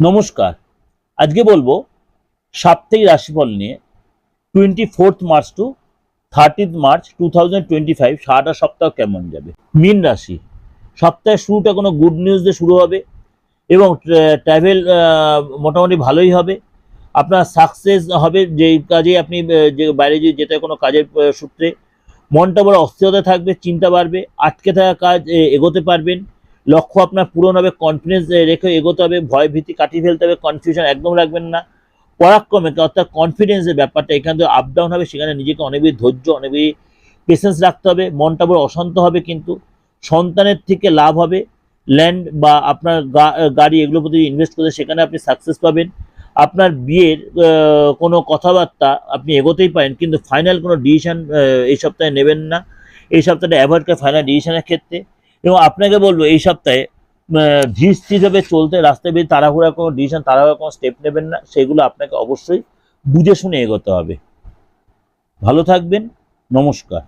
নমস্কার। আজকে বলব, সাপ্তাহিক রাশিফল নিয়ে twenty fourth March to thirtieth March two thousand twenty five সারাটা সপ্তাহ কেমন যাবে? মীন রাশি, সপ্তাহের শুরুটা কোনো গুড নিউজ দিয়ে শুরু হবে এবং ট্রাভেল মোটামুটি ভালোই হবে। আপনার সাকসেস হবে যেই কাজে আপনি যে বাইরে যে যেতে কোনো কাজের সূত্রে। মনটা বড় অস্থিরতা থাকবে, চিন্তা বাড়বে, আটকে থাকা কাজ এগোতে পারবেন। লক্ষ্য আপনার পূরণ হবে কনফিডেন্স রেখে এগোতে হবে ভয় ভীতি কাটিয়ে ফেলতে হবে কনফিউশন একদম রাখবেন না। পরাক্রমে অর্থাৎ কনফিডেন্সের ব্যাপারটা এখান আপ ডাউন হবে, সেখানে নিজেকে অনেক বেশি ধৈর্য, অনেক বেশি পেশেন্স রাখতে হবে, মনটা বড় অশান্ত হবে কিন্তু সন্তানের থেকে লাভ হবে। ল্যান্ড বা আপনার গাড়ি এগুলোর প্রতি ইনভেস্ট করলে সেখানে আপনি সাকসেস পাবেন। আপনার বিয়ের কোনো কথাবার্তা আপনি এগোতেই পারেন কিন্তু ফাইনাল কোনো ডিসিশন এই সপ্তাহে নেবেন না। এই সপ্তাহটা অ্যাভয়েড করে ফাইনাল ডিসিশনের ক্ষেত্রে। এবং আপনাকে বলব, এই সপ্তাহে ধীর স্থিরভাবে চলতে, রাস্তায় বেরিয়ে তাড়াহুড়া কোনো ডিসিশন তাড়াহুড়া কোনো স্টেপ নেবেন না, সেগুলো আপনাকে অবশ্যই বুঝে শুনে এগোতে হবে। ভালো থাকবেন, নমস্কার।